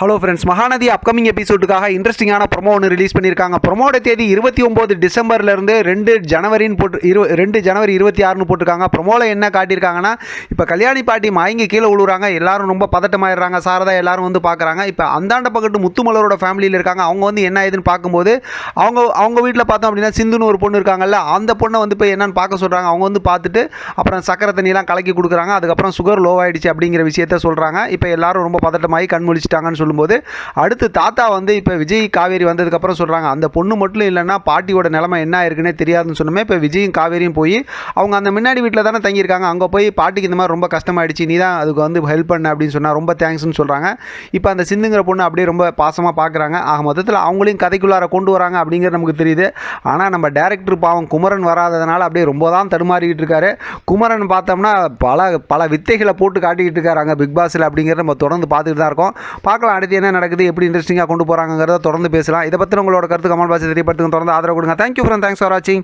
Hello friends Mahanadhi upcoming எபிசோடுக்காக இன்ட்ரெஸ்டிங்கான promo ஒன்று ரிலீஸ் பண்ணியிருக்காங்க. ப்ரொமோட தேதி இருபத்தி ஒம்பது டிசம்பர்லேருந்து ரெண்டு ஜனவரின்னு போட்டு இரு ரெண்டு ஜனவரி இருபத்தி ஆறுன்னு போட்டிருக்காங்க. ப்ரொமோவில் என்ன காட்டியிருக்காங்கன்னா இப்போ கல்யாணி பாட்டி மயங்கி கீழே விழுறாங்க எல்லாரும் ரொம்ப பதட்டமாயிடுறாங்க. சாரதா எல்லாரும் வந்து பார்க்குறாங்க இப்போ அந்தாண்ட பக்கத்து முத்துமலரோட ஃபேமிலியில் இருக்காங்க. அவங்க வந்து என்ன ஏதுன்னு பார்க்கும்போது அவங்க அவங்க வீட்டில் பார்த்தோம் அப்படின்னா சிந்துன்னு ஒரு பொண்ணு இருக்காங்கல்ல அந்த பொண்ணை வந்து இப்போ என்னன்னு பார்க்க சொல்கிறாங்க அவங்க வந்து பார்த்துட்டு அப்புறம் சக்கரை தண்ணியெல்லாம் கலக்கி கொடுக்குறாங்க. அதுக்கப்புறம் சுகர் லோ ஆகிடுச்சு அப்படிங்கிற விஷயத்த சொல்கிறாங்க இப்போ எல்லாரும் ரொம்ப பதட்டமாகி கண் முழிச்சிட்டாங்கன்னு சொல்லி சொல்லும்போது அடுத்து தாத்தா வந்து இப்போ விஜய் காவேரி வந்ததுக்கப்புறம் சொல்கிறாங்க அந்த பொண்ணு மட்டும் இல்லைன்னா பாட்டியோட நிலைமை என்ன இருக்குன்னே தெரியாதுன்னு சொன்னமே இப்போ விஜயும் காவேரியும் போய் அவங்க அந்த முன்னாடி வீட்டில் தானே தங்கியிருக்காங்க அங்கே போய் பாட்டிக்கு இந்த மாதிரி ரொம்ப கஷ்டமாயிடுச்சு நீ தான் அதுக்கு வந்து ஹெல்ப் பண்ண அப்படின்னு சொன்னால் ரொம்ப தேங்க்ஸ்னு சொல்கிறாங்க இப்போ அந்த சிந்துங்கிற பொண்ணு அப்படியே ரொம்ப பாசமாக பார்க்குறாங்க ஆக மொத்தத்தில் அவங்களையும் கதைக்குள்ளார கொண்டு வராங்க அப்படிங்கிறது நமக்கு தெரியுது. ஆனால் நம்ம டேரக்டர் பாவம் குமரன் வராததுனால அப்படியே ரொம்ப தான் தடுமாறிக்கிட்டு இருக்காரு. குமரன் பார்த்தோம்னா பல பல வித்தைகளை போட்டு காட்டிக்கிட்டு இருக்காரு அங்கே பிக் பாஸில் அப்படிங்கிறத நம்ம தொடர்ந்து பார்த்துட்டு தான் இருக்கோம். பார்க்கலாம் அடுத்து என்ன நடக்குது எப்படி இன்ட்ரெஸ்டிங்காக கொண்டு போகிறாங்கிறத தொடர்ந்து பேசலாம். இதை பற்றி உங்களோட கருத்து கமல் பாசி தெரியப்படுத்துங்க. தொடர்ந்து ஆதரவு கொடுங்க. தேங்க்யூ ஃப்ரெண்ட் தேங்க்ஸ் ஃபார் வாட்சிங்